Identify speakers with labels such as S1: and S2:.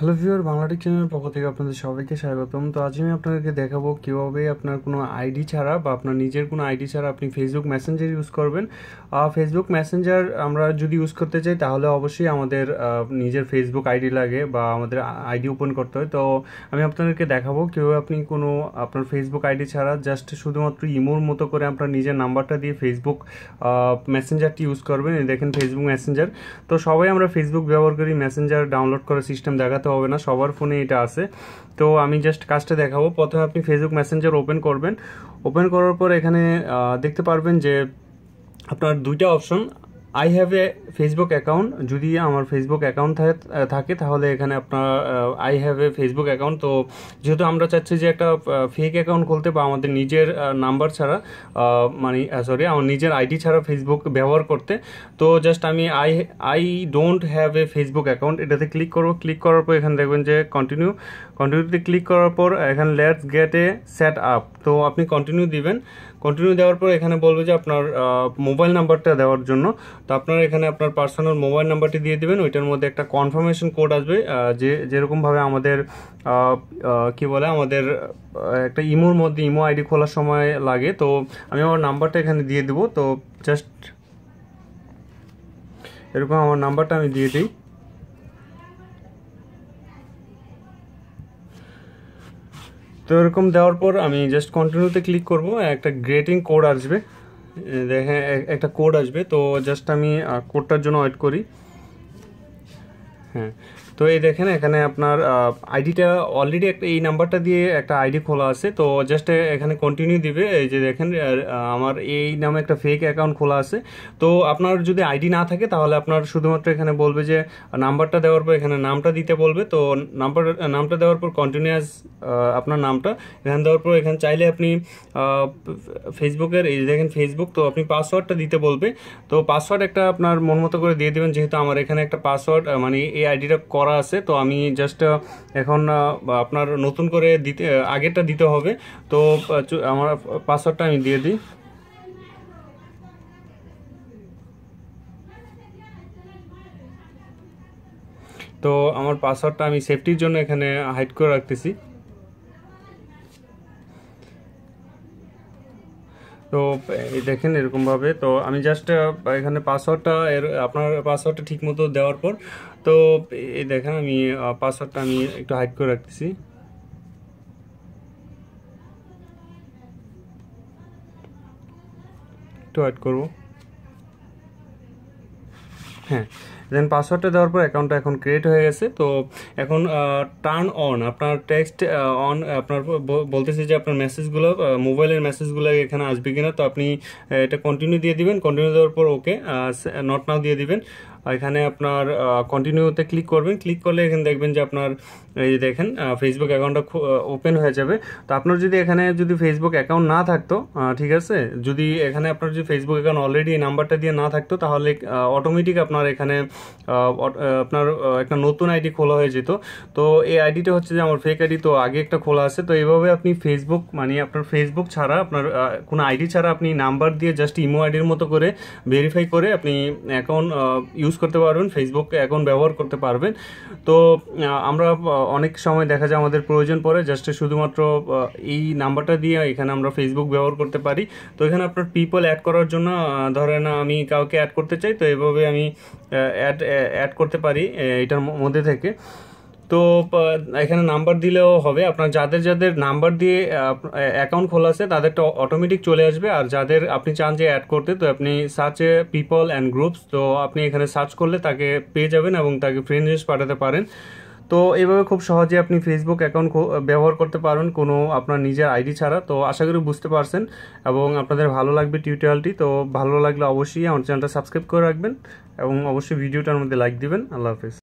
S1: Hello viewer বাংলাটিক চ্যানেলের পক্ষ থেকে আপনাদের সবাইকে স্বাগতম। তো আজ আমি আপনাদেরকে দেখাবো কীভাবে আপনার কোনো আইডি ছাড়া বা আপনার নিজের কোনো আইডি ছাড়া আপনি ফেসবুক মেসেঞ্জার ইউজ করবেন। ফেসবুক মেসেঞ্জার আমরা যদি ইউজ করতে চাই, তাহলে অবশ্যই আমাদের নিজের ফেসবুক আইডি লাগে বা আমাদের আইডি ওপেন করতে হয়। তো আমি আপনাদেরকে দেখাবো কীভাবে আপনি কোনো আপনার ফেসবুক আইডি ছাড়া জাস্ট শুধুমাত্র ইমোর মতো করে আপনার নিজের নাম্বারটা দিয়ে ফেসবুক মেসেঞ্জারটি ইউজ করবেন। দেখেন ফেসবুক মেসেঞ্জার তো সবাই আমরা ফেসবুক ব্যবহার করি মেসেঞ্জার ডাউনলোড করার সিস্টেম দেখাতে হবে না, সবার ফোনে এটা আছে। তো আমি জাস্ট কাজটা দেখাবো। প্রথমে আপনি ফেসবুক মেসেঞ্জার ওপেন করবেন। ওপেন করার পর এখানে দেখতে পারবেন যে আপনার দুইটা option I have a Facebook account যদি আমার ফেসবুক অ্যাকাউন্ট থাকে, তাহলে এখানে আপনার I have a Facebook account তো যেহেতু আমরা চাচ্ছি যে একটা ফেক অ্যাকাউন্ট খুলতে বা আমাদের নিজের নাম্বার ছাড়া মানে সরি আমার নিজের আইডি ছাড়া ফেসবুক ব্যবহার করতে, তো জাস্ট আমি I I don't have a Facebook account এটাতে ক্লিক করব। ক্লিক করার পর এখানে দেখবেন যে কন্টিনিউ কন্টিনিউতে ক্লিক করার পর এখানে let's get a set up তো আপনি কন্টিনিউ দিবেন। কন্টিনিউ দেওয়ার পর এখানে বলবে যে আপনার মোবাইল নাম্বারটা দেওয়ার জন্য। তো আপনারা এখানে আপনার পার্সোনাল মোবাইল নাম্বারটি দিয়ে দেবেন। ওইটার মধ্যে একটা কনফার্মেশন কোড আসবে যে যেরকমভাবে আমাদের কি বলে, আমাদের একটা ইমোর মধ্যে ইমো আইডি খোলার সময় লাগে। তো আমি আমার নাম্বারটা এখানে দিয়ে দেবো। তো জাস্ট এরকম আমার নাম্বারটা আমি দিয়ে দিই। তো এরকম দেওয়ার পর আমি জাস্ট কন্টিনিউতে ক্লিক করব, একটা গ্রেটিং কোড আসবে। দেখেন একটা কোড আসবে, তো জাস্ট আমি কোডটার জন্য ওয়েট করি। হ্যাঁ। তো এই দেখেন, এখানে আপনার আইডিটা অলরেডি একটা, এই নাম্বারটা দিয়ে একটা আইডি খোলা আছে। তো জাস্ট এখানে কন্টিনিউ দিবে। এই যে দেখেন আমার এই নামে একটা ফেক অ্যাকাউন্ট খোলা আছে। তো আপনার যদি আইডি না থাকে, তাহলে আপনার শুধুমাত্র এখানে বলবে যে নাম্বারটা দেওয়ার পর এখানে নামটা দিতে বলবে। তো নাম্বার নামটা দেওয়ার পর কন্টিনিউয়াস আপনার নামটা। এখানে দেওয়ার পর এখানে চাইলে আপনি ফেসবুকের এই দেখেন ফেসবুক তো আপনি পাসওয়ার্ডটা দিতে বলবে। তো পাসওয়ার্ড একটা আপনার মন মতো করে দিয়ে দেবেন। যেহেতু আমার এখানে একটা পাসওয়ার্ড মানে এই আইডিটা করা করা আছে, তো আমি জাস্ট এখন আপনার নতুন করে দিতে আগেরটা দিতে হবে। তো আমার পাসওয়ার্ডটা আমি দিয়ে দিই। তো আমার পাসওয়ার্ডটা আমি সেফটির জন্য এখানে হাইড করে রাখতেছি। তো, এই দেখেন এরকমভাবে। তো আমি জাস্ট এখানে পাসওয়ার্ডটা এর, আপনার পাসওয়ার্ডটা ঠিক মতো দেওয়ার পর, তো এই দেখেন আমি পাসওয়ার্ডটা আমি একটু হাইড করে রাখতেছি। একটু হাইড করব। হ্যাঁ দেন পাসওয়ার্ডটা দেওয়ার পর অ্যাকাউন্টটা এখন ক্রিয়েট হয়ে গেছে। তো এখন টার্ন অন আপনার টেক্সট অন আপনার বলতেছে যে আপনার মেসেজগুলো মোবাইলের মেসেজগুলো এখানে আসবে কিনা, তো আপনি এটা কন্টিনিউ দিয়ে দিবেন। কন্টিনিউ দেওয়ার পর ওকে নট নাও দিয়ে দিবেন। এখানে আপনার কন্টিনিউতে ক্লিক করবেন। ক্লিক করলে এখানে দেখবেন যে আপনার, এই দেখেন ফেসবুক অ্যাকাউন্টটা ওপেন হয়ে যাবে। তো আপনার যদি এখানে যদি ফেসবুক অ্যাকাউন্ট না থাকতো ঠিক আছে? যদি এখানে আপনার যদি ফেসবুক অ্যাকাউন্ট অলরেডি এই নাম্বারটা দিয়ে না থাকতো, তাহলে অটোমেটিক আপনার এখানে আপনার একটা নতুন আইডি খোলা হয়ে যেত। তো এই আইডিটা হচ্ছে যে আমার ফেক আইডি তো আগে একটা খোলা আছে। তো এইভাবে আপনি ফেসবুক মানে আপনার ফেসবুক ছাড়া, আপনার কোনো আইডি ছাড়া আপনি নাম্বার দিয়ে জাস্ট ইমো আইডির মতো করে ভেরিফাই করে আপনি অ্যাকাউন্ট ইউজ করতে পারবেন ফেসবুক অ্যাকাউন্ট ব্যবহার করতে পারবেন। তো আমরা অনেক সময় দেখা যায় আমাদের প্রয়োজন পড়ে জাস্ট শুধুমাত্র এই নাম্বারটা দিয়ে এখানে আমরা ফেসবুক ব্যবহার করতে পারি। তো এখানে আপনার পিপল অ্যাড করার জন্য ধরেন আমি কাউকে অ্যাড করতে চাই, তো এভাবে আমি অ্যাড অ্যাড করতে পারি এটার মধ্যে থেকে। তো এখানে নাম্বার দিলেও হবে। আপনার যাদের যাদের নাম্বার দিয়ে অ্যাকাউন্ট খোলা আছে, তাদেরটা অটোমেটিক চলে আসবে। আর যাদের আপনি চান যে অ্যাড করতে, তো আপনি সার্চে পিপল অ্যান্ড গ্রুপস তো আপনি এখানে সার্চ করলে তাকে পেয়ে যাবেন এবং তাকে ফ্রেন্ড লিস্ট পাঠাতে পারেন। তো এইভাবে খুব সহজে আপনি ফেসবুক অ্যাকাউন্ট ব্যবহার করতে পারবেন কোনো আপনার নিজের আইডি ছাড়া। তো আশা করি বুঝতে পারছেন এবং আপনাদের ভালো লাগবে টিউটোরিয়ালটি তো ভালো লাগলে অবশ্যই আমার চ্যানেলটা সাবস্ক্রাইব করে রাখবেন এবং অবশ্যই ভিডিওটার মধ্যে লাইক দিবেন। আল্লাহ হাফিজ।